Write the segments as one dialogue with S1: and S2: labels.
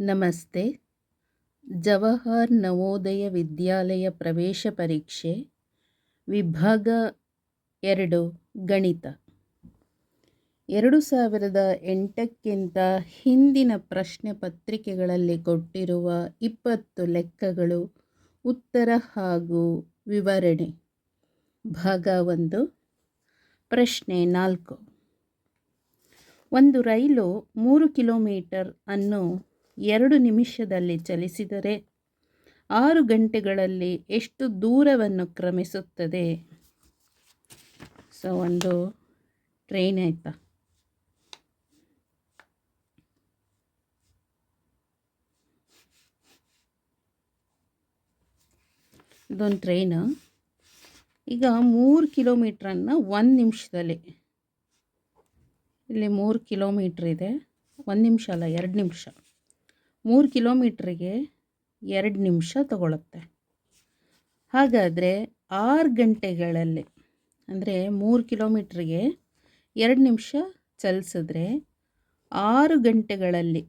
S1: ನಮಸ್ತೆ. ಜವಾಹರ್ ನವೋದಯ ವಿದ್ಯಾಲಯ ಪ್ರವೇಶ ಪರೀಕ್ಷೆ, ವಿಭಾಗ ಎರಡು, ಗಣಿತ. ಎರಡು ಸಾವಿರದ ಎಂಟಕ್ಕಿಂತ ಹಿಂದಿನ ಪ್ರಶ್ನೆ ಪತ್ರಿಕೆಗಳಲ್ಲಿ ಕೊಟ್ಟಿರುವ ಇಪ್ಪತ್ತು ಲೆಕ್ಕಗಳು ಉತ್ತರ ಹಾಗೂ ವಿವರಣೆ. ಭಾಗ ಒಂದು, ಪ್ರಶ್ನೆ ನಾಲ್ಕು. ಒಂದು ರೈಲು ಮೂರು ಕಿಲೋಮೀಟರ್ ಅನ್ನು ಎರಡು ನಿಮಿಷದಲ್ಲಿ ಚಲಿಸಿದರೆ ಆರು ಗಂಟೆಗಳಲ್ಲಿ ಎಷ್ಟು ದೂರವನ್ನು ಕ್ರಮಿಸುತ್ತದೆ? ಸೊ ಒಂದು ಟ್ರೈನ್ ಆಯಿತಾ? ಇದೊಂದು ಟ್ರೈನು ಈಗ ಮೂರು ಕಿಲೋಮೀಟ್ರನ್ನು ಒಂದು ನಿಮಿಷದಲ್ಲಿ. ಇಲ್ಲಿ ಮೂರು ಕಿಲೋಮೀಟ್ರ್ ಇದೆ. ಒಂದು ನಿಮಿಷ ಅಲ್ಲ, ಎರಡು ನಿಮಿಷ. ಮೂರು ಕಿಲೋಮೀಟ್ರಿಗೆ ಎರಡು ನಿಮಿಷ ತಗೊಳುತ್ತೆ. ಹಾಗಾದರೆ ಆರು ಗಂಟೆಗಳಲ್ಲಿ, ಅಂದರೆ ಮೂರು ಕಿಲೋಮೀಟ್ರಿಗೆ ಎರಡು ನಿಮಿಷ ಚಲಿಸಿದ್ರೆ ಆರು ಗಂಟೆಗಳಲ್ಲಿ,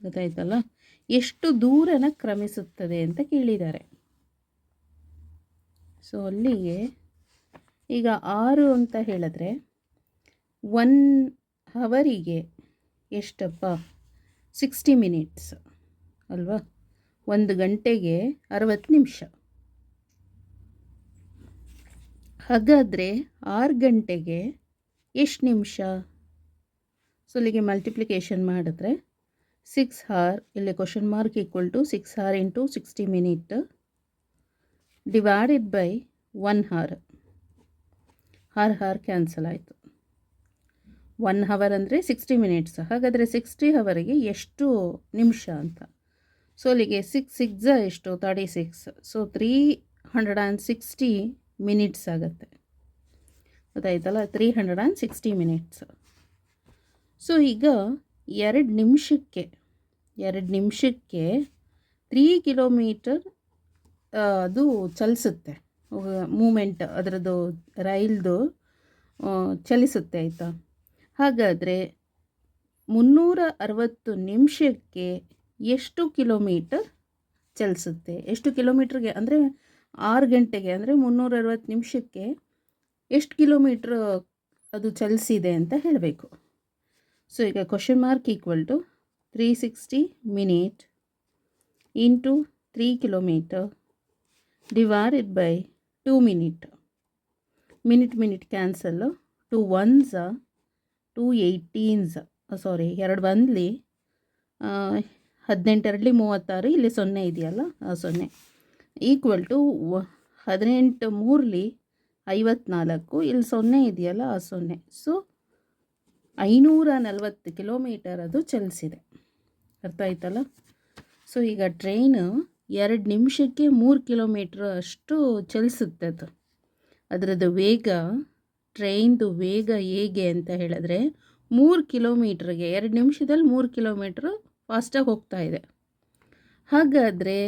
S1: ಗೊತ್ತಾಯ್ತಲ್ಲ? ಎಷ್ಟು ದೂರನ ಕ್ರಮಿಸುತ್ತದೆ ಅಂತ ಕೇಳಿದ್ದಾರೆ. ಸೊ ಅಲ್ಲಿಗೆ ಈಗ ಆರು ಅಂತ ಹೇಳಿದ್ರೆ ಒನ್ ಹವರಿಗೆ ಎಷ್ಟಪ್ಪ? ಸಿಕ್ಸ್ಟಿ ಮಿನಿಟ್ಸ್ ಅಲ್ವಾ? ಒಂದು ಗಂಟೆಗೆ ಅರವತ್ತು ನಿಮಿಷ. ಹಾಗಾದರೆ ಆರು ಗಂಟೆಗೆ ಎಷ್ಟು ನಿಮಿಷ? ಸೊ ಇಲ್ಲಿಗೆ ಮಲ್ಟಿಪ್ಲಿಕೇಶನ್ ಮಾಡಿದ್ರೆ ಸಿಕ್ಸ್ ಹಾರ್ ಇಲ್ಲಿ question mark equal to six hour into sixty minute divided by one hour hour hour cancel ಆಯಿತು. ಒನ್ ಹವರ್ ಅಂದರೆ ಸಿಕ್ಸ್ಟಿ ಮಿನಿಟ್ಸ್. ಹಾಗಾದರೆ ಸಿಕ್ಸ್ಟಿ ಹವರಿಗೆ ಎಷ್ಟು ನಿಮಿಷ ಅಂತ? ಸೊ ಅಲ್ಲಿಗೆ ಸಿಕ್ಸ್ ಸಿಕ್ಸ್ ಎಷ್ಟು? Thirty six so three hundred and sixty minutes ಆಗುತ್ತೆ. ಗೊತ್ತಾಯ್ತಲ್ಲ? Three hundred and sixty minutes so ಈಗ ಎರಡು ನಿಮಿಷಕ್ಕೆ ಎರಡು ನಿಮಿಷಕ್ಕೆ ತ್ರೀ ಕಿಲೋಮೀಟರ್ ಅದು ಚಲಿಸುತ್ತೆ. ಮೂಮೆಂಟ್ ಅದರದ್ದು ರೈಲ್ದು ಚಲಿಸುತ್ತೆ ಆಯಿತಾ? ಹಾಗಾದರೆ ಮುನ್ನೂರ ಅರವತ್ತು ನಿಮಿಷಕ್ಕೆ ಎಷ್ಟು ಕಿಲೋಮೀಟರ್ ಚಲಿಸುತ್ತೆ? ಎಷ್ಟು ಕಿಲೋಮೀಟ್ರಿಗೆ? ಅಂದರೆ ಆರು ಗಂಟೆಗೆ, ಅಂದರೆ ಮುನ್ನೂರ ಅರವತ್ತು ನಿಮಿಷಕ್ಕೆ ಎಷ್ಟು ಕಿಲೋಮೀಟ್ರ್ ಅದು ಚಲಿಸಿದೆ ಅಂತ ಹೇಳಬೇಕು. ಸೊ ಈಗ question mark equal to three sixty minute into three kilometre divided by two minute minute minute cancel to ones two eighteens ಸಾರಿ ಎರಡು ಬಂದಲಿ ಹದಿನೆಂಟರಲ್ಲಿ ಮೂವತ್ತಾರು, ಇಲ್ಲಿ ಸೊನ್ನೆ ಇದೆಯಲ್ಲ ಸೊನ್ನೆ. ಈಕ್ವಲ್ ಟು ಹದಿನೆಂಟು ಮೂರಲಿ ಐವತ್ನಾಲ್ಕು, ಇಲ್ಲಿ ಸೊನ್ನೆ ಇದೆಯಲ್ಲ, ಆ ಸೊನ್ನೆ. ಸೊ ಐನೂರ ನಲವತ್ತು ಕಿಲೋಮೀಟರ್ ಅದು ಚಲಿಸಿದೆ. ಅರ್ಥ ಆಯ್ತಲ್ಲ? ಸೊ ಈಗ ಟ್ರೈನು ಎರಡು ನಿಮಿಷಕ್ಕೆ ಮೂರು ಕಿಲೋಮೀಟ್ರ್ ಅಷ್ಟು ಚಲಿಸುತ್ತೆ ಅದು. ಅದರದ್ದು ವೇಗ ಟ್ರೈನ್ದು ವೇಗ ಹೇಗೆ ಅಂತ ಹೇಳಿದ್ರೆ ಮೂರು ಕಿಲೋಮೀಟ್ರಿಗೆ, ಎರಡು ನಿಮಿಷದಲ್ಲಿ ಮೂರು ಕಿಲೋಮೀಟ್ರ್ ಫಾಸ್ಟಾಗಿ ಹೋಗ್ತಾ ಇದೆ. ಹಾಗಾದರೆ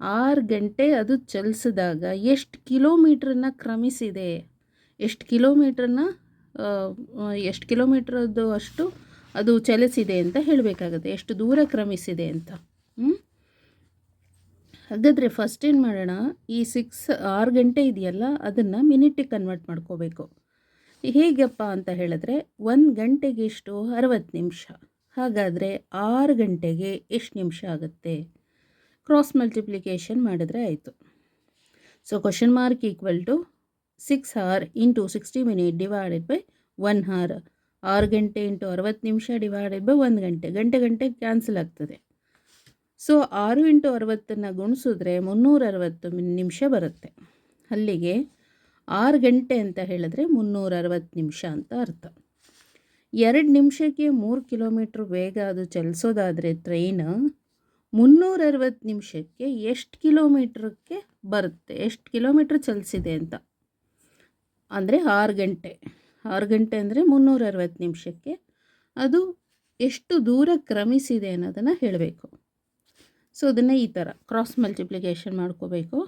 S1: ಆರು ಗಂಟೆ ಅದು ಚಲಿಸಿದಾಗ ಎಷ್ಟು ಕಿಲೋಮೀಟ್ರನ್ನ ಕ್ರಮಿಸಿದೆ? ಎಷ್ಟು ಕಿಲೋಮೀಟ್ರನ್ನ ಎಷ್ಟು ಕಿಲೋಮೀಟ್ರದ್ದು ಅಷ್ಟು ಅದು ಚಲಿಸಿದೆ ಅಂತ ಹೇಳಬೇಕಾಗುತ್ತೆ. ಎಷ್ಟು ದೂರ ಕ್ರಮಿಸಿದೆ ಅಂತ. ಹಾಗಾದರೆ ಫಸ್ಟ್ ಏನು ಮಾಡೋಣ? ಈ ಸಿಕ್ಸ್ ಆರು ಗಂಟೆ ಇದೆಯಲ್ಲ, ಅದನ್ನು ಮಿನಿಟಿಗೆ ಕನ್ವರ್ಟ್ ಮಾಡ್ಕೋಬೇಕು. ಹೇಗಪ್ಪ ಅಂತ ಹೇಳಿದ್ರೆ ಒಂದು ಗಂಟೆಗೆ ಎಷ್ಟು ಅರವತ್ತು ನಿಮಿಷ. ಹಾಗಾದರೆ ಆರು ಗಂಟೆಗೆ ಎಷ್ಟು ನಿಮಿಷ ಆಗುತ್ತೆ? ಕ್ರಾಸ್ ಮಲ್ಟಿಪ್ಲಿಕೇಶನ್ ಮಾಡಿದ್ರೆ ಆಯಿತು. So question mark equal to six hour into sixty minute divided by one hour ಆರು ಗಂಟೆ ಇಂಟು ಅರವತ್ತು ನಿಮಿಷ ಡಿವೈಡೆಡ್ ಬೈ ಒಂದು ಗಂಟೆ. ಗಂಟೆ ಗಂಟೆ ಕ್ಯಾನ್ಸಲ್ ಆಗ್ತದೆ. ಸೊ ಆರು ಇಂಟು ಅರವತ್ತನ್ನು ಗುಣಿಸಿದ್ರೆ ಮುನ್ನೂರ ಅರವತ್ತು ನಿಮಿಷ ಬರುತ್ತೆ. ಅಲ್ಲಿಗೆ ಆರು ಗಂಟೆ ಅಂತ ಹೇಳಿದ್ರೆ ಮುನ್ನೂರ ಅರವತ್ತು ನಿಮಿಷ ಅಂತ ಅರ್ಥ. ಎರಡು ನಿಮಿಷಕ್ಕೆ ಮೂರು ಕಿಲೋಮೀಟ್ರ್ ವೇಗ ಅದು ಚಲಿಸೋದಾದರೆ ಟ್ರೈನ್ ಮುನ್ನೂರ ಅರವತ್ತು ನಿಮಿಷಕ್ಕೆ ಎಷ್ಟು ಕಿಲೋಮೀಟ್ರಕ್ಕೆ ಬರುತ್ತೆ, ಎಷ್ಟು ಕಿಲೋಮೀಟ್ರ್ ಚಲಿಸಿದೆ ಅಂತ. ಅಂದರೆ ಆರು ಗಂಟೆ. ಆರು ಗಂಟೆ ಅಂದರೆ ಮುನ್ನೂರ ಅರವತ್ತು ನಿಮಿಷಕ್ಕೆ ಅದು ಎಷ್ಟು ದೂರ ಕ್ರಮಿಸಿದೆ ಅನ್ನೋದನ್ನು ಹೇಳಬೇಕು. ಸೊ ಅದನ್ನು ಈ ಥರ ಕ್ರಾಸ್ ಮಲ್ಟಿಪ್ಲಿಕೇಶನ್ ಮಾಡ್ಕೋಬೇಕು.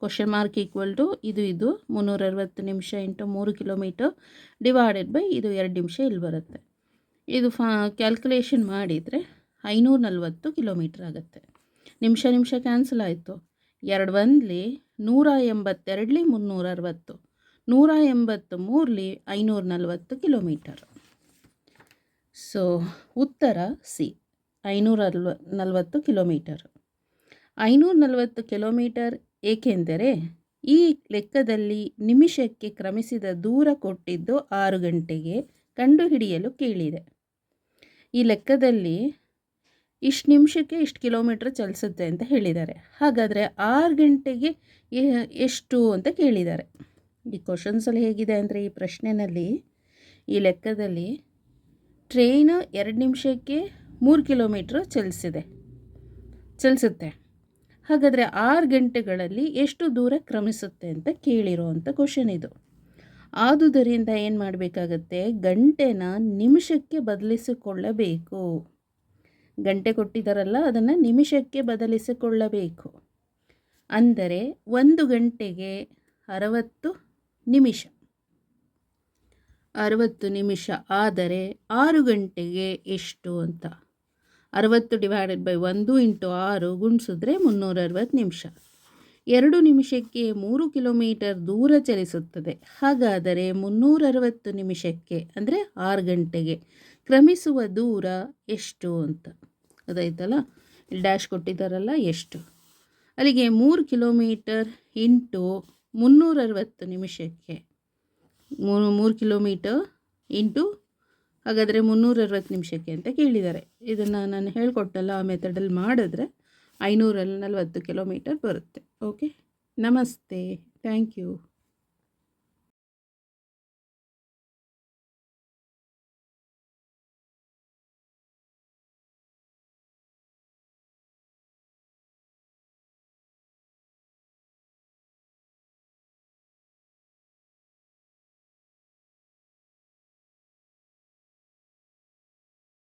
S1: ಕ್ವಶನ್ ಮಾರ್ಕ್ ಈಕ್ವಲ್ ಟು ಇದು ಇದು ಮುನ್ನೂರ ಅರವತ್ತು ನಿಮಿಷ ಇಂಟು ಮೂರು ಕಿಲೋಮೀಟರ್ ಡಿವೈಡೆಡ್ ಬೈ ಇದು ಎರಡು ನಿಮಿಷ ಇಲ್ಲಿ ಬರುತ್ತೆ. ಇದು ಫಾ ಕ್ಯಾಲ್ಕುಲೇಷನ್ ಮಾಡಿದರೆ ಐನೂರ ನಲ್ವತ್ತು ಕಿಲೋಮೀಟ್ರ್ ಆಗುತ್ತೆ. ನಿಮಿಷ ನಿಮಿಷ ಕ್ಯಾನ್ಸಲ್ ಆಯಿತು. ಎರಡು ಒಂದ್ಲಿ ನೂರ ಎಂಬತ್ತೆರಡಲಿ ಮುನ್ನೂರ ಅರವತ್ತು ನೂರ ಎಂಬತ್ತು ಮೂರಲಿ ಐನೂರ ನಲ್ವತ್ತು ಕಿಲೋಮೀಟರ್. ಸೊ ಉತ್ತರ ಸಿ, ಐನೂರ ಅಲ್ವ, ನಲವತ್ತು ಕಿಲೋಮೀಟರ್. ಐನೂರ ನಲವತ್ತು ಕಿಲೋಮೀಟರ್ ಏಕೆಂದರೆ ಈ ಲೆಕ್ಕದಲ್ಲಿ ನಿಮಿಷಕ್ಕೆ ಕ್ರಮಿಸಿದ ದೂರ ಕೊಟ್ಟಿದ್ದು ಆರು ಗಂಟೆಗೆ ಕಂಡುಹಿಡಿಯಲು ಕೇಳಿದೆ. ಈ ಲೆಕ್ಕದಲ್ಲಿ ಇಷ್ಟು ನಿಮಿಷಕ್ಕೆ ಇಷ್ಟು ಕಿಲೋಮೀಟ್ರ್ ಚಲಿಸುತ್ತೆ ಅಂತ ಹೇಳಿದ್ದಾರೆ. ಹಾಗಾದರೆ ಆರು ಗಂಟೆಗೆ ಎಷ್ಟು ಅಂತ ಕೇಳಿದ್ದಾರೆ. ಈ ಕ್ವಶನ್ಸಲ್ಲಿ ಹೇಗಿದೆ ಅಂದರೆ ಈ ಪ್ರಶ್ನೆಯಲ್ಲಿ ಈ ಲೆಕ್ಕದಲ್ಲಿ ಟ್ರೈನು ಎರಡು ನಿಮಿಷಕ್ಕೆ ಮೂರು ಕಿಲೋಮೀಟ್ರ್ ಚಲಿಸಿದೆ. ಚಲಿಸುತ್ತೆ. ಹಾಗಾದರೆ ಆರು ಗಂಟೆಗಳಲ್ಲಿ ಎಷ್ಟು ದೂರ ಕ್ರಮಿಸುತ್ತೆ ಅಂತ ಕೇಳಿರೋ ಅಂಥ ಕ್ವಶನ್ ಇದು. ಆದುದರಿಂದ ಏನು ಮಾಡಬೇಕಾಗತ್ತೆ? ಗಂಟೆನ ನಿಮಿಷಕ್ಕೆ ಬದಲಿಸಿಕೊಳ್ಳಬೇಕು. ಗಂಟೆ ಕೊಟ್ಟಿದ್ದಾರಲ್ಲ ಅದನ್ನು ನಿಮಿಷಕ್ಕೆ ಬದಲಿಸಿಕೊಳ್ಳಬೇಕು. ಅಂದರೆ ಒಂದು ಗಂಟೆಗೆ ಅರವತ್ತು ನಿಮಿಷ. ಅರವತ್ತು ನಿಮಿಷ ಆದರೆ ಆರು ಗಂಟೆಗೆ ಎಷ್ಟು ಅಂತ? ಅರವತ್ತು ಡಿವೈಡೆಡ್ ಬೈ ಒಂದು ಇಂಟು ಆರು ಗುಣಿಸಿದ್ರೆ ಮುನ್ನೂರ ಅರವತ್ತು ನಿಮಿಷ. ಎರಡು ನಿಮಿಷಕ್ಕೆ ಮೂರು ಕಿಲೋಮೀಟರ್ ದೂರ ಚಲಿಸುತ್ತದೆ. ಹಾಗಾದರೆ ಮುನ್ನೂರ ಅರವತ್ತು ನಿಮಿಷಕ್ಕೆ ಅಂದರೆ ಆರು ಗಂಟೆಗೆ ಕ್ರಮಿಸುವ ದೂರ ಎಷ್ಟು ಅಂತ. ಅದಾಯ್ತಲ್ಲ? ಇಲ್ಲಿ ಡ್ಯಾಶ್ ಕೊಟ್ಟಿದ್ದಾರಲ್ಲ ಎಷ್ಟು? ಅಲ್ಲಿಗೆ ಮೂರು ಕಿಲೋಮೀಟರ್ ಇಂಟು ಮುನ್ನೂರ ಅರವತ್ತು ನಿಮಿಷಕ್ಕೆ ಮೂರು ಮೂರು ಕಿಲೋಮೀಟರ್ ಇಂಟು ಹಾಗಾದರೆ ಮುನ್ನೂರ ಅರವತ್ತು ನಿಮಿಷಕ್ಕೆ ಅಂತ ಕೇಳಿದ್ದಾರೆ. ಇದನ್ನು ನಾನು ಹೇಳ್ಕೊಟ್ಟಲ್ಲ, ಆ ಮೆಥಡಲ್ಲಿ ಮಾಡಿದ್ರೆ ಐನೂರ ನಲವತ್ತು ಕಿಲೋಮೀಟರ್ ಬರುತ್ತೆ. ಓಕೆ ನಮಸ್ತೆ. Thank you